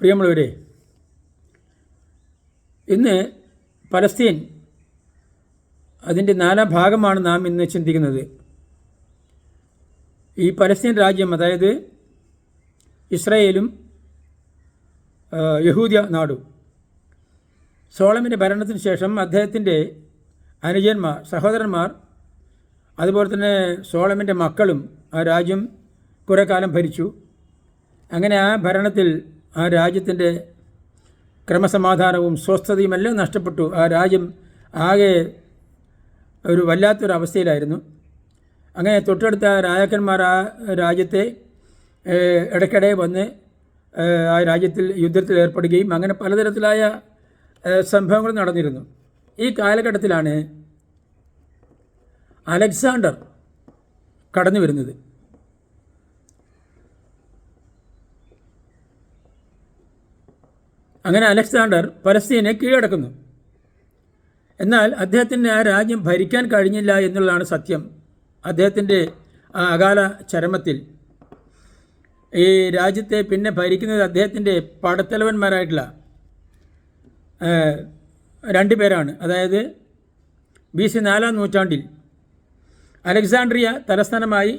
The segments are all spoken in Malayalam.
പ്രിയമുള്ളവരെ ഇന്ന് പലസ്തീൻ അതിന്റെ നാലാം ഭാഗമാണ് നാം ഇന്ന് ചിന്തിക്കുന്നത്. ഈ പലസ്തീൻ രാജ്യം അതായത് ഇസ്രയേലും യഹൂദ്യ നാടും സോളമിന്റെ ഭരണത്തിന് ശേഷം അദ്ദേഹത്തിന്റെ അനുജന്മാർ സഹോദരന്മാർ അതുപോലെ തന്നെ സോളമിന്റെ മക്കളും ആ രാജ്യം കുറേ കാലം ഭരിച്ചു. അങ്ങനെ ആ ഭരണത്തിൽ ആ രാജ്യത്തിന്റെ ക്രമസമാധാനവും സ്വസ്ഥതയും എല്ലാം നഷ്ടപ്പെട്ടു. ആ രാജ്യം ആകെ ഒരു വല്ലാത്തൊരവസ്ഥയിലായിരുന്നു. അങ്ങനെ തൊട്ടടുത്ത രാജാക്കന്മാർ ആ രാജ്യത്തെ ഇടയ്ക്കിടെ വന്ന് ആ രാജ്യത്തിൽ യുദ്ധത്തിൽ ഏർപ്പെടുകയും അങ്ങനെ പലതരത്തിലായ സംഭവങ്ങൾ നടന്നിരുന്നു. ഈ കാലഘട്ടത്തിലാണ് അലക്സാണ്ടർ കടന്നു വരുന്നത് അങ്ങനെ അലക്സാണ്ടർ പലസ്തീനെ കീഴടക്കുന്നു. എന്നാൽ അദ്ദേഹത്തിന് ആ രാജ്യം ഭരിക്കാൻ കഴിഞ്ഞില്ല എന്നുള്ളതാണ് സത്യം. അദ്ദേഹത്തിന്റെ ആ അകാല ചരമത്തിൽ ഈ രാജ്യത്തെ പിന്നെ ഭരിക്കുന്നത് അദ്ദേഹത്തിന്റെ പടത്തലവന്മാരായിട്ടുള്ള രണ്ട് പേരാണ്. അതായത് ബി സി നാലാം നൂറ്റാണ്ടിൽ അലക്സാണ്ട്രിയ തലസ്ഥാനമായി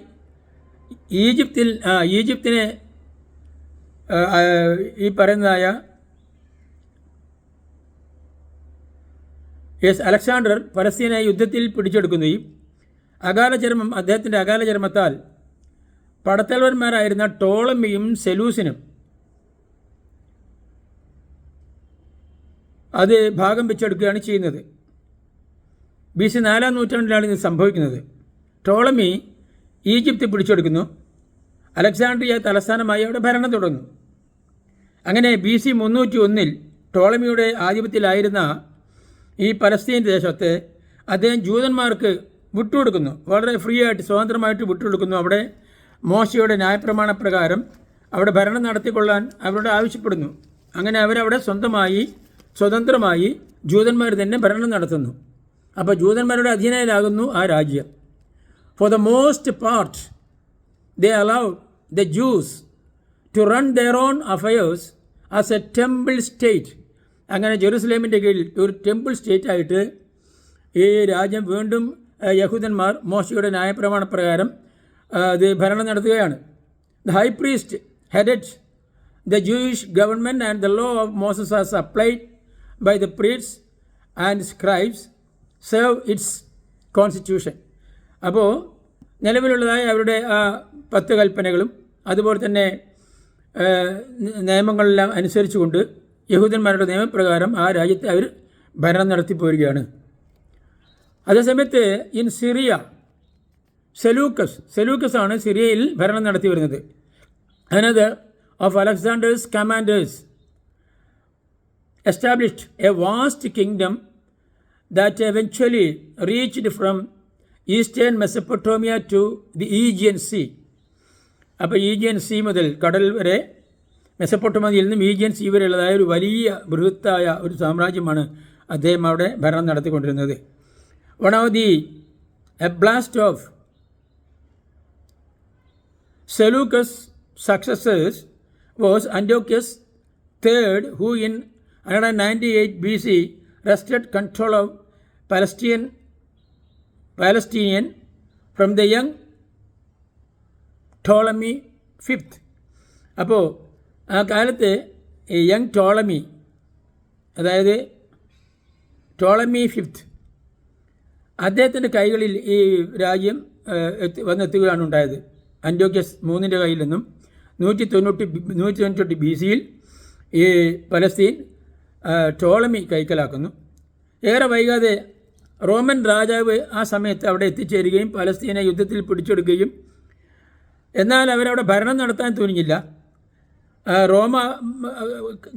ഈജിപ്തിൽ ഈജിപ്തിനെ ഈ പറയുന്നതായ യെസ് അലക്സാണ്ടർ പലസ്തീനെ യുദ്ധത്തിൽ പിടിച്ചെടുക്കുകയും അകാല ചർമ്മം അദ്ദേഹത്തിന്റെ അകാല ചർമ്മത്താൽ പടത്തലവന്മാരായിരുന്ന ടോളമിയും സെലൂസിനും അത് ഭാഗം വെച്ചെടുക്കുകയാണ് ചെയ്യുന്നത്. ബി സി നാലാം നൂറ്റാണ്ടിലാണ് ഇത് സംഭവിക്കുന്നത്. ടോളമി ഈജിപ്ത് പിടിച്ചെടുക്കുന്നു. അലക്സാണ്ട്രിയ തലസ്ഥാനമായി അവിടെ ഭരണം തുടങ്ങുന്നു. അങ്ങനെ ബി സി മുന്നൂറ്റി ഒന്നിൽ ടോളമിയുടെ ആധിപത്യത്തിലായിരുന്ന ഈ പലസ്തീൻ ദേശത്ത് അദ്ദേഹം ജൂതന്മാർക്ക് വിട്ടുകൊടുക്കുന്നു. വളരെ ഫ്രീ ആയിട്ട് സ്വതന്ത്രമായിട്ട് വിട്ടുകൊടുക്കുന്നു. അവിടെ മോശയുടെ ന്യായപ്രമാണ പ്രകാരം അവിടെ ഭരണം നടത്തിക്കൊള്ളാൻ അവരോട് ആവശ്യപ്പെടുന്നു. അങ്ങനെ അവരവിടെ സ്വന്തമായി സ്വതന്ത്രമായി ജൂതന്മാർ തന്നെ ഭരണം നടത്തുന്നു. അപ്പോൾ ജൂതന്മാരുടെ അധീനയിലാകുന്നു ആ രാജ്യം. For the most part they allow the Jews to run their own affairs as a temple state. അങ്ങനെ ജെറുസലേമിന്റെ കീഴിൽ ഒരു ടെമ്പിൾ സ്റ്റേറ്റ് ആയിട്ട് ഈ രാജ്യം വീണ്ടും യഹൂദന്മാർ മോശയുടെ ന്യായപ്രമാണ പ്രകാരം ഇത് ഭരണം നടത്തുകയാണ്. The high priest headed the Jewish government and the law of Moses as applied by the priests and scribes serve its constitution അപ്പോൾ നിലവിലുള്ളതായ അവരുടെ ആ പത്ത് കൽപ്പനകളും അതുപോലെ തന്നെ നിയമങ്ങളെല്ലാം അനുസരിച്ചുകൊണ്ട് യഹൂദന്മാരുടെ നിയമപ്രകാരം ആ രാജ്യത്തെ അവർ ഭരണം നടത്തി പോരുകയാണ്. അതേസമയത്ത് ഇൻ സിറിയ സെലൂക്കസ് സെലൂക്കസ് ആണ് സിറിയയിൽ ഭരണം നടത്തി വരുന്നത്. Another of Alexander's commanders established a vast kingdom that eventually reached from eastern Mesopotamia to the Aegean sea അപ്പോൾ ഈജിയൻ സി മുതൽ കടൽ വരെ മെസപ്പൊട്ടമതിയിൽ നിന്നും ഈജിയൻ ഇവരുള്ളതായ ഒരു വലിയ ബൃഹത്തായ ഒരു സാമ്രാജ്യമാണ് അദ്ദേഹം അവിടെ ഭരണം നടത്തിക്കൊണ്ടിരുന്നത്. One of the a blast of Seleucus' successors was Antiochus III, who in 198 BC wrested control of Palestine Palestinian from the young Ptolemy fifth അപ്പോൾ ആ കാലത്ത് യങ് ടോളമി അതായത് ടോളമി ഫിഫ്ത്ത് അദ്ദേഹത്തിന്റെ കൈകളിൽ ഈ രാജ്യം എത്തി വന്നെത്തുകയാണ് ഉണ്ടായത്. അന്റോക്യസ് മൂന്നിന്റെ കയ്യിൽ നിന്നും നൂറ്റി തൊണ്ണൂറ്റി നൂറ്റി തൊണ്ണൂറ്റി ബി സിയിൽ ഈ പലസ്തീൻ ടോളമി കൈക്കലാക്കുന്നു. ഏറെ വൈകാതെ റോമൻ രാജാവ് ആ സമയത്ത് അവിടെ എത്തിച്ചേരുകയും പലസ്തീനെ യുദ്ധത്തിൽ പിടിച്ചെടുക്കുകയും എന്നാൽ അവരവിടെ ഭരണം നടത്താൻ തുനിഞ്ഞില്ല. റോമ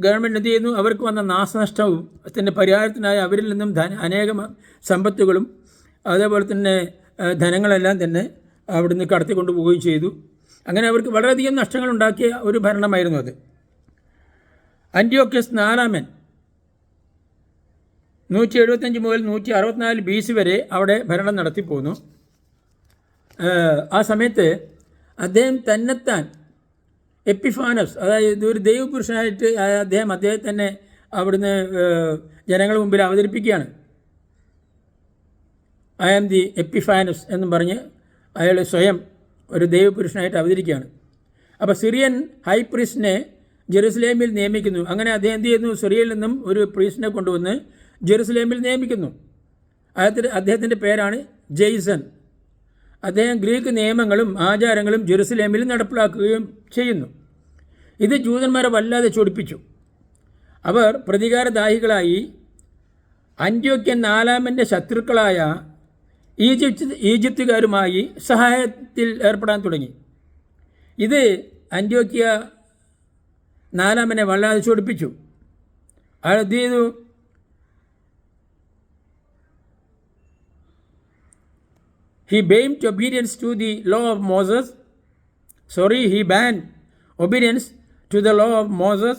ഗവൺമെന്റ് എന്ത് ചെയ്യുന്നു? അവർക്ക് വന്ന നാശനഷ്ടവും അതിന്റെ പരിഹാരത്തിനായി അവരിൽ നിന്നും ധന അനേകം സമ്പത്തുകളും അതേപോലെ തന്നെ ധനങ്ങളെല്ലാം തന്നെ അവിടുന്ന് കടത്തിക്കൊണ്ടു പോവുകയും ചെയ്തു. അങ്ങനെ അവർക്ക് വളരെയധികം നഷ്ടങ്ങൾ ഉണ്ടാക്കിയ ഒരു ഭരണമായിരുന്നു അത്. അന്റിയോക്കസ് നാലാമൻ നൂറ്റി എഴുപത്തഞ്ച് മുതൽ നൂറ്റി അറുപത്തിനാല് ബി സി വരെ അവിടെ ഭരണം നടത്തി പോന്നു ആ സമയത്ത് അദ്ദേഹം തന്നെത്താൻ എപ്പിഫാനസ് അതായത് ഒരു ദൈവപുരുഷനായിട്ട് അദ്ദേഹം അദ്ദേഹത്തെ തന്നെ അവിടുന്ന് ജനങ്ങളുടെ മുമ്പിൽ അവതരിപ്പിക്കുകയാണ്. ഐ ആം ദി എപ്പിഫാനസ് എന്നും പറഞ്ഞ് അയാൾ സ്വയം ഒരു ദൈവപുരുഷനായിട്ട് അവതരിക്കുകയാണ്. അപ്പോൾ സിറിയൻ ഹൈ പ്രീസ്റ്റിനെ ജെറുസലേമിൽ നിയമിക്കുന്നു. അങ്ങനെ അദ്ദേഹം എന്ത് ചെയ്യുന്നു? സിറിയയിൽ നിന്നും ഒരു പ്രീസ്റ്റിനെ കൊണ്ടുവന്ന് ജെറുസലേമിൽ നിയമിക്കുന്നു. അദ്ദേഹത്തിന്റെ അദ്ദേഹത്തിന്റെ പേരാണ് ജെയ്സൺ. അദ്ദേഹം ഗ്രീക്ക് നിയമങ്ങളും ആചാരങ്ങളും ജെറുസലേമിൽ നടപ്പിലാക്കുകയും ചെയ്യുന്നു. ഇത് ജൂതന്മാരെ വല്ലാതെ ചൊടിപ്പിച്ചു. അവർ പ്രതികാരദാഹികളായി അന്ത്യോക്യൻ നാലാമന്റെ ശത്രുക്കളായ ഈജിപ്ത് ഈജിപ്തുകാരുമായി സഹായത്തിൽ ഏർപ്പെടാൻ തുടങ്ങി. ഇത് അന്ത്യോക്യ നാലാമനെ വല്ലാതെ ചൊടിപ്പിച്ചു. അയാൾ ചെയ്തു he banned to to to the law of Sorry, he banned obedience to the law of Moses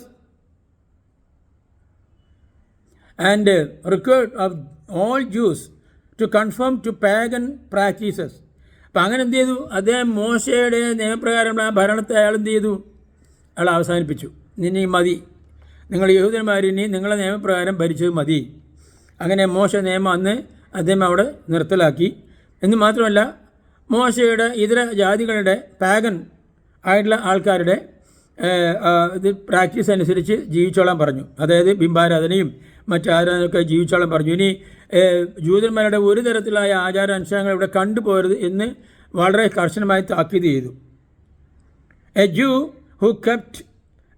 and uh, required of all Jews to conform to pagan practices. അപ്പം അങ്ങനെ എന്ത് ചെയ്തു? അദ്ദേഹം മോശയുടെ നിയമപ്രകാരമുള്ള ആ ഭരണത്തെ അയാൾ എന്ത് ചെയ്തു? അയാൾ അവസാനിപ്പിച്ചു. നിന്നെ മതി. നിങ്ങൾ യഹൂദന്മാരിനി നിങ്ങളെ നിയമപ്രകാരം ഭരിച്ചത് മതി. അങ്ങനെ മോശ നിയമം അന്ന് അദ്ദേഹം അവിടെ നിർത്തലാക്കി. എന്ന് മാത്രമല്ല മോശയുടെ ഇതര ജാതികളുടെ പാഗൻ ആയിട്ടുള്ള ആൾക്കാരുടെ ഇത് പ്രാക്ടീസ് അനുസരിച്ച് ജീവിച്ചോളാൻ പറഞ്ഞു. അതായത് ബിംബാരാധനയും മറ്റു ആരാധനയൊക്കെ ജീവിച്ചോളാൻ പറഞ്ഞു. ഇനി ജൂതന്മാരുടെ ഒരു തരത്തിലായ ആചാരാനുഷ്ഠാനങ്ങൾ ഇവിടെ കണ്ടുപോകരുത് എന്ന് വളരെ കർശനമായി താക്കീത് ചെയ്തു. A Jew who kept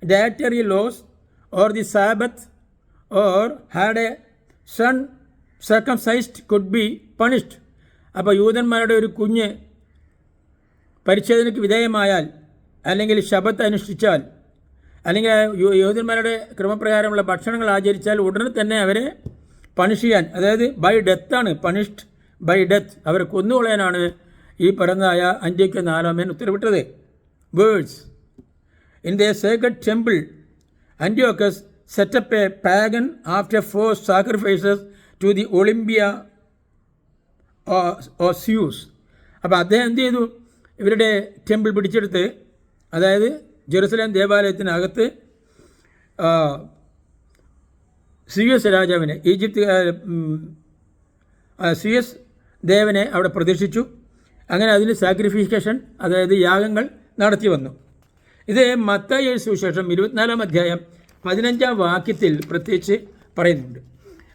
dietary laws or the Sabbath or had a son circumcised could be punished അപ്പോൾ യൂതന്മാരുടെ ഒരു കുഞ്ഞ് പരിച്ഛേദനയ്ക്ക് വിധേയമായാൽ അല്ലെങ്കിൽ ശബത്ത് അനുഷ്ഠിച്ചാൽ അല്ലെങ്കിൽ യോധന്മാരുടെ ക്രമപ്രകാരമുള്ള ഭക്ഷണങ്ങൾ ആചരിച്ചാൽ ഉടനെ തന്നെ അവരെ പണിഷ് ചെയ്യാൻ അതായത് ബൈ ഡെത്താണ് പണിഷ്ഡ് ബൈ ഡെത്ത് അവരെ കൊന്നുകളയാനാണ് ഈ പറയുന്നതായ അന്ത്യയ്ക്ക് നാലാമൻ ഉത്തരവിട്ടത്. Verse in the sacred temple Antiochus set up a pagan after for sacrifices to the Olympia or Zeus. അപ്പോൾ അദ്ദേഹം എന്ത് ചെയ്തു? ഇവരുടെ ടെമ്പിൾ പിടിച്ചെടുത്ത് അതായത് ജെറുസലേം ദേവാലയത്തിനകത്ത് സി സിയസ് രാജാവിനെ ഈജിപ്ത് സിയസ് ദേവനെ അവിടെ പ്രതീക്ഷിച്ചു അങ്ങനെ അതിന് സാക്രിഫിക്കേഷൻ അതായത് യാഗങ്ങൾ നടത്തി വന്നു. ഇത് മത്തായി സുവിശേഷം ഇരുപത്തിനാലാം അധ്യായം പതിനഞ്ചാം വാക്യത്തിൽ പ്രത്യേകിച്ച് പറയുന്നുണ്ട്.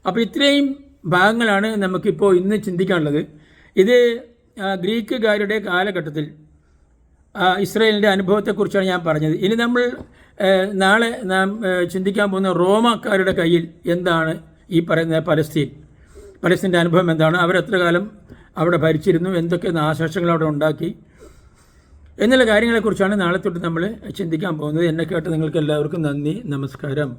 അപ്പോൾ ഇത്രയും ഭാഗങ്ങളാണ് നമുക്കിപ്പോൾ ഇന്ന് ചിന്തിക്കാനുള്ളത്. ഇത് ഗ്രീക്കുകാരുടെ കാലഘട്ടത്തിൽ ഇസ്രായേലിന്റെ അനുഭവത്തെക്കുറിച്ചാണ് ഞാൻ പറഞ്ഞത്. ഇനി നമ്മൾ നാളെ നാം ചിന്തിക്കാൻ പോകുന്ന റോമാക്കാരുടെ കയ്യിൽ എന്താണ് ഈ പറയുന്ന പലസ്തീൻ? പലസ്തീന്റെ അനുഭവം എന്താണ്? അവരെത്ര കാലം അവിടെ ഭരിച്ചിരുന്നു? എന്തൊക്കെ നാശനഷ്ടങ്ങൾ അവിടെ ഉണ്ടാക്കി? എന്നുള്ള കാര്യങ്ങളെക്കുറിച്ചാണ് നാളെ തൊട്ട് നമ്മൾ ചിന്തിക്കാൻ പോകുന്നത്. എന്നെ കേട്ട് നിങ്ങൾക്ക് എല്ലാവർക്കും നന്ദി. നമസ്കാരം.